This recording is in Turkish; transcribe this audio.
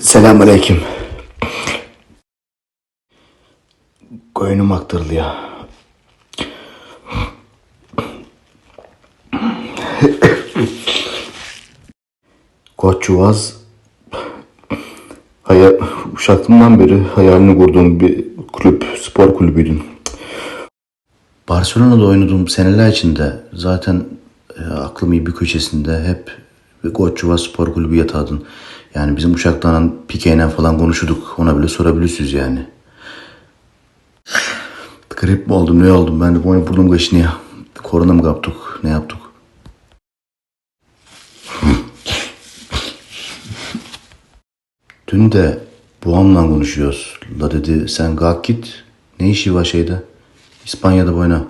Selamünaleyküm. Koyunum aktırdı ya. Koç Çuvaz hayal, uşaklığımdan beri hayalini kurduğum bir kulüp, spor kulübüydü. Barcelona'da oynadığım seneler içinde zaten e, aklım iyi bir köşesinde hep Çuvaz Spor Kulübü yatağın. Yani bizim uşaklarla Pike'yle falan konuşurduk. Ona bile sorabilirsiniz yani. Grip mi oldum ne oldum ben de boyun burnum kaşınıyor. Korona mı kaptık ne yaptık? Dün de babamla konuşuyoruz. La dedi sen kalk git. Ne işi var şeyde? İspanya'da boyuna.